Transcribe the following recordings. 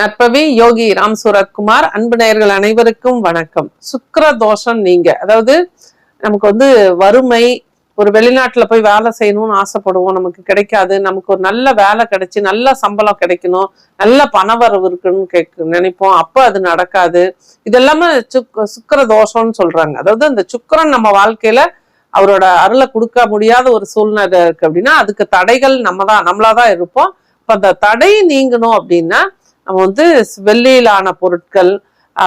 நற்பவி யோகி ராம் சூரத்குமார் அன்பு நேயர்கள் அனைவருக்கும் வணக்கம். சுக்கர தோஷம் நீங்க. அதாவது நமக்கு வந்து வறுமை ஒரு வெளிநாட்டுல போய் வேலை செய்யணும்னு ஆசைப்படுவோம். நமக்கு கிடைக்காது. நமக்கு ஒரு நல்ல வேலை கிடைச்சி நல்ல சம்பளம் கிடைக்கணும் நல்ல பணவரவு இருக்குன்னு கேட்க நினைப்போம். அப்ப அது நடக்காது. இதெல்லாமே சுக் சுக்கிர தோஷம்னு சொல்றாங்க. அதாவது அந்த சுக்கரன் நம்ம வாழ்க்கையில அவரோட அருளை கொடுக்க முடியாத ஒரு சூழ்நிலை இருக்கு அப்படின்னா அதுக்கு தடைகள் நம்ம தான் நம்மளாதான் இருப்போம். இப்போ அந்த தடை நீங்கணும் அப்படின்னா நம்ம வந்து வெள்ளியிலான பொருட்கள்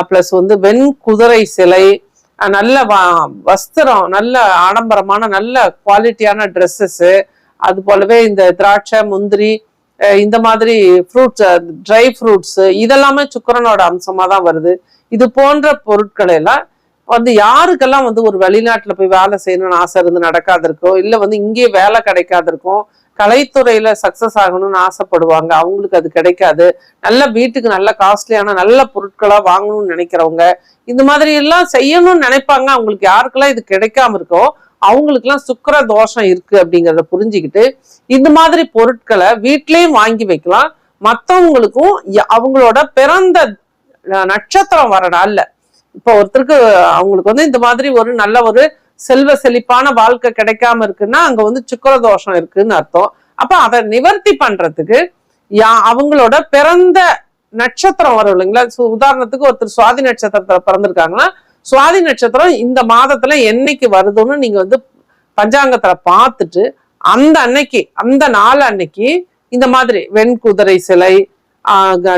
ப்ளஸ் வந்து வெண் குதிரை சிலை நல்ல வ- வஸ்திரம் நல்ல ஆடம்பரமான நல்ல குவாலிட்டியான ட்ரெஸ்ஸஸ்ஸு அது போலவே இந்த திராட்சை முந்திரி இந்த மாதிரி ஃப்ரூட்ஸ் ட்ரை ஃப்ரூட்ஸு இதெல்லாமே சுக்கரனோட அம்சமாக தான் வருது. இது போன்ற பொருட்களை எல்லாம் வந்து யாருக்கெல்லாம் வந்து ஒரு வெளிநாட்டில் போய் வேலை செய்யணும்னு ஆசை இருந்து நடக்காது இருக்கோ இல்லை வந்து இங்கே வேலை கிடைக்காது இருக்கும் கலைத்துறையில சக்சஸ் ஆகணும்னு ஆசைப்படுவாங்க. அவங்களுக்கு அது கிடைக்காது. நல்ல வீட்டுக்கு நல்ல காஸ்ட்லியான நல்ல பொருட்களா வாங்கணும்னு நினைக்கிறவங்க இந்த மாதிரி எல்லாம் செய்யணும்னு நினைப்பாங்க. அவங்களுக்கு யாருக்கெல்லாம் இது கிடைக்காம இருக்கோ அவங்களுக்குலாம் சுக்கர தோஷம் இருக்கு அப்படிங்கிறத புரிஞ்சுக்கிட்டு இந்த மாதிரி பொருட்களை வீட்லயும் வாங்கி வைக்கலாம். மற்றவங்களுக்கும் அவங்களோட பிறந்த ந- நட்சத்திரம் வர நாள்ல. இப்போ ஒருத்தருக்கு அவங்களுக்கு வந்து இந்த மாதிரி ஒரு நல்ல ஒரு செல்வ செழிப்பான வாழ்க்கை கிடைக்காம இருக்குன்னா அங்க வந்து சுக்கர தோஷம் இருக்குன்னு அர்த்தம். அப்ப அதை நிவர்த்தி பண்றதுக்கு யா அவங்களோட பிறந்த நட்சத்திரம் வரும் இல்லைங்களா? உதாரணத்துக்கு ஒருத்தர் சுவாதி நட்சத்திரத்துல பிறந்திருக்காங்கன்னா சுவாதி நட்சத்திரம் இந்த மாதத்துல என்னைக்கு வருதுன்னு நீங்க வந்து பஞ்சாங்கத்துல பார்த்துட்டு அந்த அன்னைக்கு அந்த நாள் அன்னைக்கு இந்த மாதிரி வெண்குதிரை சிலை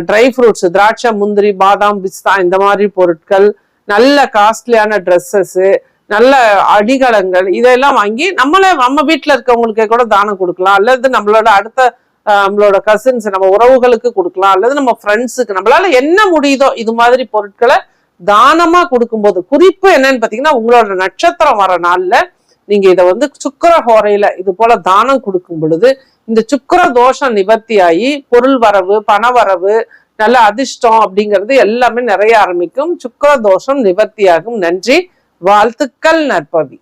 ட்ரை ஃப்ரூட்ஸ் திராட்சை முந்திரி பாதாம் பிஸ்தா இந்த மாதிரி பொருட்கள் நல்ல காஸ்ட்லியான ட்ரெஸ்ஸஸ்ஸு நல்ல அடிகளங்கள் இதெல்லாம் வாங்கி நம்மளே நம்ம வீட்டில் இருக்கவங்களுக்கு கூட தானம் கொடுக்கலாம். அல்லது நம்மளோட அடுத்த நம்மளோட கசின்ஸ் நம்ம உறவுகளுக்கு கொடுக்கலாம். அல்லது நம்ம ஃப்ரெண்ட்ஸுக்கு நம்மளால என்ன முடியுதோ இது மாதிரி பொருட்களை தானமா கொடுக்கும்போது குறிப்பு என்னன்னு பார்த்தீங்கன்னா உங்களோட நட்சத்திரம் வர நாள்ல நீங்க இதை வந்து சுக்கர ஹோரையில இது போல தானம் கொடுக்கும் பொழுது இந்த சுக்கர தோஷம் நிவர்த்தி ஆகி பொருள் வரவு பண வரவு நல்ல அதிர்ஷ்டம் அப்படிங்கிறது எல்லாமே நிறைய ஆரம்பிக்கும். சுக்கர தோஷம் நிவர்த்தியாகும். நன்றி. வாழ்த்துக்கள் நற்பவி.